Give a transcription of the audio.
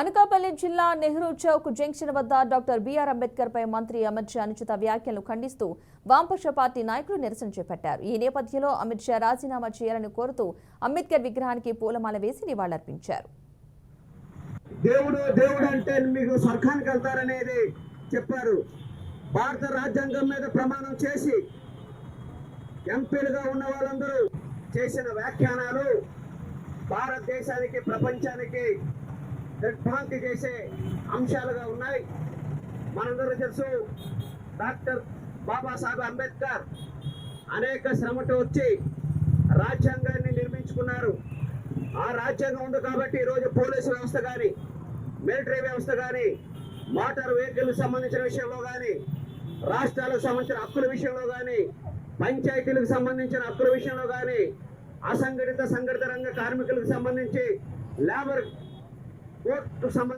అనకాపల్లి జిల్లా నెహ్రూ చౌక్ జంక్షన్ వద్ద doctor BR Ambedkar పై మంత్రి అమిత్ షా అనుచిత వ్యాఖ్యలను ఖండిస్తూ వామపక్ష పార్టీ నాయకులు నిరసన చేపట్టారు. ఈ నేపథ్యంలో అమిత్ షా రాజీనామా చేయాలని కోరుతూ అంబేద్కర్ విగ్రహానికి పూలమాల వేసి నివాళులర్పించారు. దేవుడు దేవుడు అంటే మీకు స్వర్గానికి వెళ్తారనేది చెప్పారు. భారత రాజ్యాంగం మీద ప్రమాణం చేసి ఎంపీలుగా ఉన్న వాళ్ళందరూ చేసిన వ్యాఖ్యానాలు భారతదేశానికి ప్రపంచానికి దిగ్భ్రాంతి చేసే అంశాలుగా ఉన్నాయి. మనందరూ తెలుసు డాక్టర్ బాబాసాహెబ్ అంబేద్కర్ అనేక శ్రమతో వచ్చి రాజ్యాంగాన్ని నిర్మించుకున్నారు. ఆ రాజ్యాంగం ఉంది కాబట్టి ఈరోజు పోలీసు వ్యవస్థ కానీ మిలిటరీ వ్యవస్థ కానీ మోటార్ వెహికల్ సంబంధించిన విషయంలో కానీ రాష్ట్రాలకు సంబంధించిన హక్కుల విషయంలో కానీ పంచాయతీలకు సంబంధించిన హక్కుల విషయంలో కానీ అసంఘటిత సంఘటిత రంగ కార్మికులకు సంబంధించి లేబర్ కోర్టు సంబంధించి